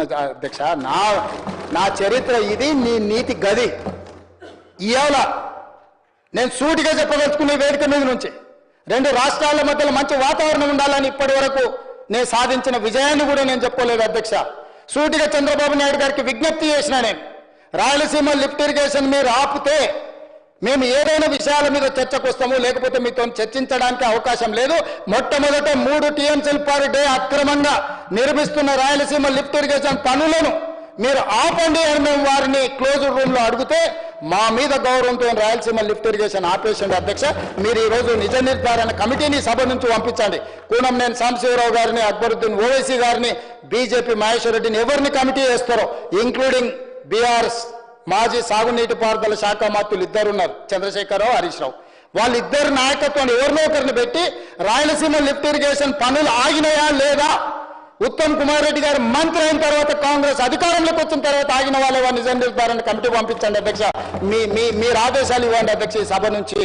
అధ్యక్ష నా నా చరిత్ర ఇది నీ నీతి గది. ఇవాళ నేను సూటిగా చెప్పదలుచుకునే వేదిక మీద నుంచి రెండు రాష్ట్రాల మధ్యలో మంచి వాతావరణం ఉండాలని ఇప్పటి వరకు నేను సాధించిన విజయాన్ని కూడా నేను చెప్పలేదు అధ్యక్ష. సూటిగా చంద్రబాబు నాయుడు గారికి విజ్ఞప్తి చేసిన నేను రాయలసీమ లిఫ్ట్ ఇరిగేషన్ మీరు ఆపితే మేము ఏదైనా విషయాల మీద చర్చకు వస్తాము లేకపోతే మీతో చర్చించడానికి అవకాశం లేదు. మొట్టమొదట మూడు టీఎంసీలు పర్ డే అక్రమంగా నిర్మిస్తున్న రాయలసీమ లిఫ్ట్ ఇరిగేషన్ పనులను మీరు ఆపండి అని మేము వారిని క్లోజ్ రూమ్లో అడిగితే మా మీద గౌరవంతో రాయలసీమ లిఫ్ట్ ఇరిగేషన్ ఆపరేషన్ అధ్యక్ష మీరు ఈ రోజు నిజ నిర్ధారణ కమిటీని సభ నుంచి పంపించండి. కూనం నేను సాంబశివరావు గారిని అక్బరుద్దీన్ ఓవైసీ గారిని బీజేపీ మహేశ్వర్ రెడ్డిని ఎవరిని కమిటీ వేస్తారో ఇంక్లూడింగ్ బీఆర్ఎస్ మాజీ సాగునీటి పారుదల శాఖ మంత్రులు ఇద్దరు ఉన్నారు చంద్రశేఖరరావు హరీష్ రావు వాళ్ళిద్దరు నాయకత్వాన్ని ఎవరినో ఒకరిని పెట్టి రాయలసీమ లిఫ్ట్ ఇరిగేషన్ పనులు ఆగినాయా లేదా? ఉత్తమ్ కుమార్ రెడ్డి గారు మంత్రి అయిన తర్వాత కాంగ్రెస్ అధికారంలోకి వచ్చిన తర్వాత ఆగిన వాళ్ళ వారి నిజం నిర్ధారణ కమిటీ పంపించండి అధ్యక్ష. మీ మీ మీరు ఆదేశాలు ఇవ్వండి అధ్యక్ష ఈ సభ నుంచి.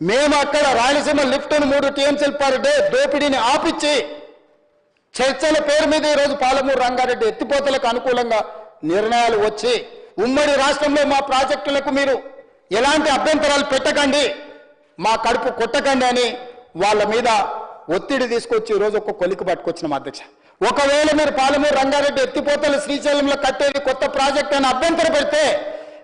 మేము అక్కడ రాయలసీమ లిఫ్ట్ మూడు టీఎంసీలు పర్ డే దోపిడీని ఆపిచ్చి చర్చల పేరు మీద ఈరోజు పాలమూరు రంగారెడ్డి ఎత్తిపోతలకు అనుకూలంగా నిర్ణయాలు వచ్చి ఉమ్మడి రాష్ట్రంలో మా ప్రాజెక్టులకు మీరు ఎలాంటి అభ్యంతరాలు పెట్టకండి మా కడుపు కొట్టకండి అని వాళ్ళ మీద ఒత్తిడి తీసుకొచ్చి ఈరోజు ఒక కొలికి పట్టుకొచ్చిన అధ్యక్ష. ఒకవేళ మీరు పాలమూరు రంగారెడ్డి ఎత్తిపోతలు శ్రీశైలంలో కట్టేది కొత్త ప్రాజెక్ట్ అని అభ్యంతర పెడితే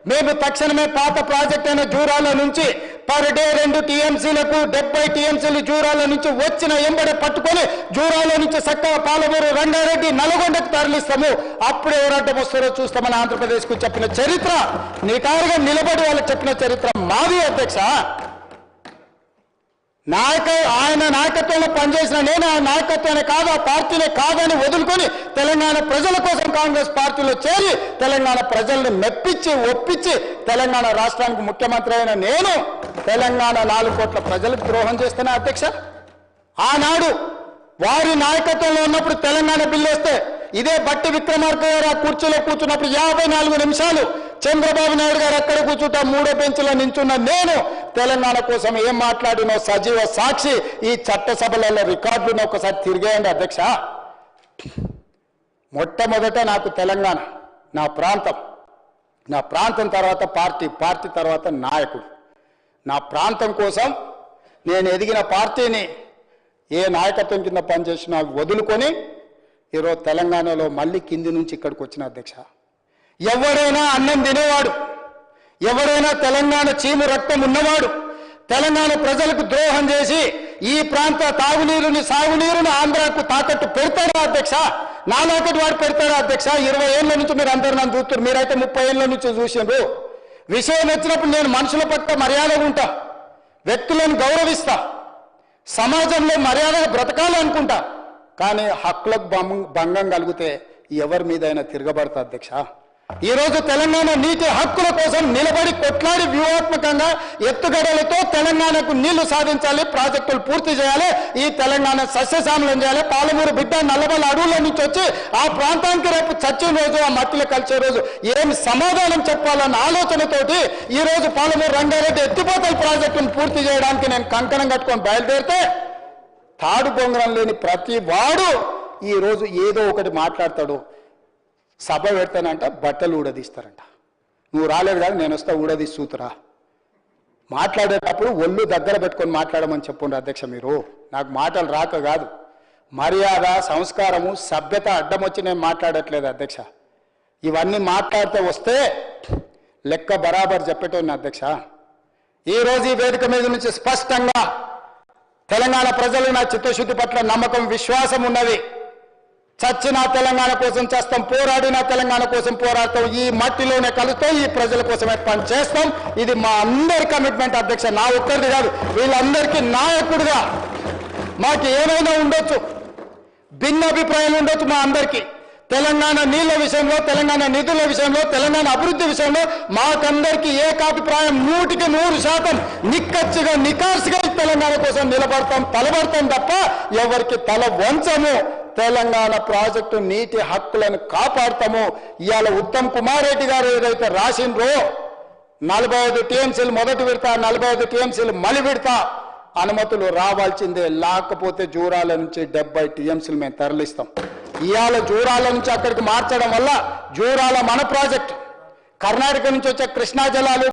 మేము తక్షణమే పాత ప్రాజెక్ట్ అయిన జూరాల నుంచి పర్ డే రెండు టీఎంసీలకు డెబ్బై టీఎంసీలు జూరాల నుంచి వచ్చిన ఎంబడి పట్టుకొని జూరాల నుంచి చక్కగా పాలమూరు రంగారెడ్డి నల్గొండకు తరలిస్తాము. అప్పుడు ఎవరంటే వస్తారో చూస్తామని ఆంధ్రప్రదేశ్కు చెప్పిన చరిత్ర. నిటారుగా నిలబడి వాళ్ళకి చెప్పిన చరిత్ర మాది అధ్యక్ష. నాయక ఆయన నాయకత్వంలో పనిచేసిన నేను ఆ నాయకత్వాన్ని కాదు ఆ పార్టీనే కాదని వదులుకొని తెలంగాణ ప్రజల కోసం కాంగ్రెస్ పార్టీలో చేరి తెలంగాణ ప్రజల్ని మెప్పించి ఒప్పించి తెలంగాణ రాష్ట్రానికి ముఖ్యమంత్రి అయిన నేను తెలంగాణ నాలుగు కోట్ల ప్రజలకు ద్రోహం చేస్తున్నా అధ్యక్ష. ఆనాడు వారి నాయకత్వంలో ఉన్నప్పుడు తెలంగాణ బిల్లు వస్తే ఇదే బట్టి విక్రమార్క గారు ఆ కుర్చీలో కూర్చున్నప్పుడు యాభై నాలుగు నిమిషాలు చంద్రబాబు నాయుడు గారు అక్కడ కూర్చుంటా మూడో బెంచ్లో నించున్న నేను తెలంగాణ కోసం ఏం మాట్లాడినో సజీవ సాక్షి ఈ చట్టసభలలో రికార్డులను ఒకసారి తిరిగేయండి అధ్యక్ష. మొట్టమొదట నాకు తెలంగాణ నా ప్రాంతం నా ప్రాంతం తర్వాత పార్టీ పార్టీ తర్వాత నాయకుడు. నా ప్రాంతం కోసం నేను ఎదిగిన పార్టీని ఏ నాయకత్వం కింద పనిచేసినా వదులుకొని ఈరోజు తెలంగాణలో మళ్ళీ కింది నుంచి ఇక్కడికి వచ్చిన అధ్యక్ష. ఎవరైనా అన్నం తినేవాడు. ఎవరైనా తెలంగాణ చీము రక్తం ఉన్నవాడు. తెలంగాణ ప్రజలకు ద్రోహం చేసి ఈ ప్రాంత తాగునీరుని సాగునీరుని ఆంధ్రాకు తాకట్టు పెడతారా అధ్యక్ష? నాలాకటి వాడు పెడతారా అధ్యక్ష? ఇరవై ఏళ్ళ నుంచి మీరు అందరు నన్ను చూస్తున్నారు. మీరైతే ముప్పై ఏళ్ళ నుంచి చూసిండ్రు. విషయం వచ్చినప్పుడు నేను మనుషుల పట్ల మర్యాదగా ఉంటా. వ్యక్తులను గౌరవిస్తా. సమాజంలో మర్యాదగా బ్రతకాలనుకుంటా కానీ హక్కులకు భంగం కలిగితే ఎవరి మీదైనా తిరగబడతా అధ్యక్ష? ఈ రోజు తెలంగాణ నీటి హక్కుల కోసం నిలబడి కొట్లాడి వ్యూహాత్మకంగా ఎత్తుగడలతో తెలంగాణకు నీళ్ళు సాధించాలి ప్రాజెక్టులు పూర్తి చేయాలి ఈ తెలంగాణ సస్యశామలం చేయాలి. పాలమూరు బిడ్డ నల్లబల్ల అడవుల నుంచి వచ్చి ఆ ప్రాంతానికి రేపు చచ్చిన రోజు ఆ మట్టిలో కలిసే రోజు ఏం సమాధానం చెప్పాలన్న ఆలోచనతోటి ఈ రోజు పాలమూరు రంగారెడ్డి ఎత్తిపోతల ప్రాజెక్టును పూర్తి చేయడానికి నేను కంకణం కట్టుకొని బయలుదేరితే తాడు బొంగరం లేని ప్రతి వాడు ఈ రోజు ఏదో ఒకటి మాట్లాడతాడు. సభ పెడతానంట బట్టలు ఊడదీస్తారంట. నువ్వు రాలేదు కానీ నేను వస్తా ఊడదీసూతురా? మాట్లాడేటప్పుడు ఒళ్ళు దగ్గర పెట్టుకొని మాట్లాడమని చెప్పండి అధ్యక్ష మీరు. నాకు మాటలు రాక కాదు. మర్యాద సంస్కారము సభ్యత అడ్డం వచ్చి నేను మాట్లాడట్లేదు అధ్యక్ష. ఇవన్నీ మాట్లాడితే వస్తే లెక్క బరాబర్ చెప్పేటోని అధ్యక్ష. ఈ రోజు ఈ వేదిక మీద నుంచి స్పష్టంగా తెలంగాణ ప్రజలు నా చిత్తశుద్ధి పట్ల నమ్మకం విశ్వాసం ఉన్నది. చచ్చిన తెలంగాణ కోసం చేస్తాం పోరాడిన తెలంగాణ కోసం పోరాడతాం. ఈ మట్టిలోనే కలుస్తాం ఈ ప్రజల కోసమే పని చేస్తాం. ఇది మా అందరి కమిట్మెంట్ అధ్యక్ష నా ఒక్కరిది కాదు వీళ్ళందరికీ నాయకుడిగా మాకు ఏమైనా ఉండొచ్చు భిన్న అభిప్రాయాలు ఉండొచ్చు మా అందరికీ. తెలంగాణ నీళ్ళ విషయంలో తెలంగాణ నిధుల విషయంలో తెలంగాణ అభివృద్ధి విషయంలో మాకందరికీ ఏకాభిప్రాయం నూటికి నూరు శాతం నిక్కచ్చిగా నికార్సుగా తెలంగాణ కోసం నిలబడతాం తలబడతాం తప్ప ఎవరికి తల వంచము. తెలంగాణ ప్రాజెక్టు నీటి హక్కులను కాపాడతాము. ఇవాళ ఉత్తమ్ కుమార్ రెడ్డి గారు ఏదైతే రాసిండ్రో నలభై ఐదు టీఎంసీలు మొదటి విడత నలభై ఐదు టీఎంసీలు మలి విడత అనుమతులు రావాల్సిందే. లేకపోతే జూరాల నుంచి డెబ్బై టీఎంసీలు మేము తరలిస్తాం. ఇవాళ జూరాల నుంచి అక్కడికి మార్చడం వల్ల జూరాల మన ప్రాజెక్ట్ కర్ణాటక నుంచి వచ్చే కృష్ణా జలాలు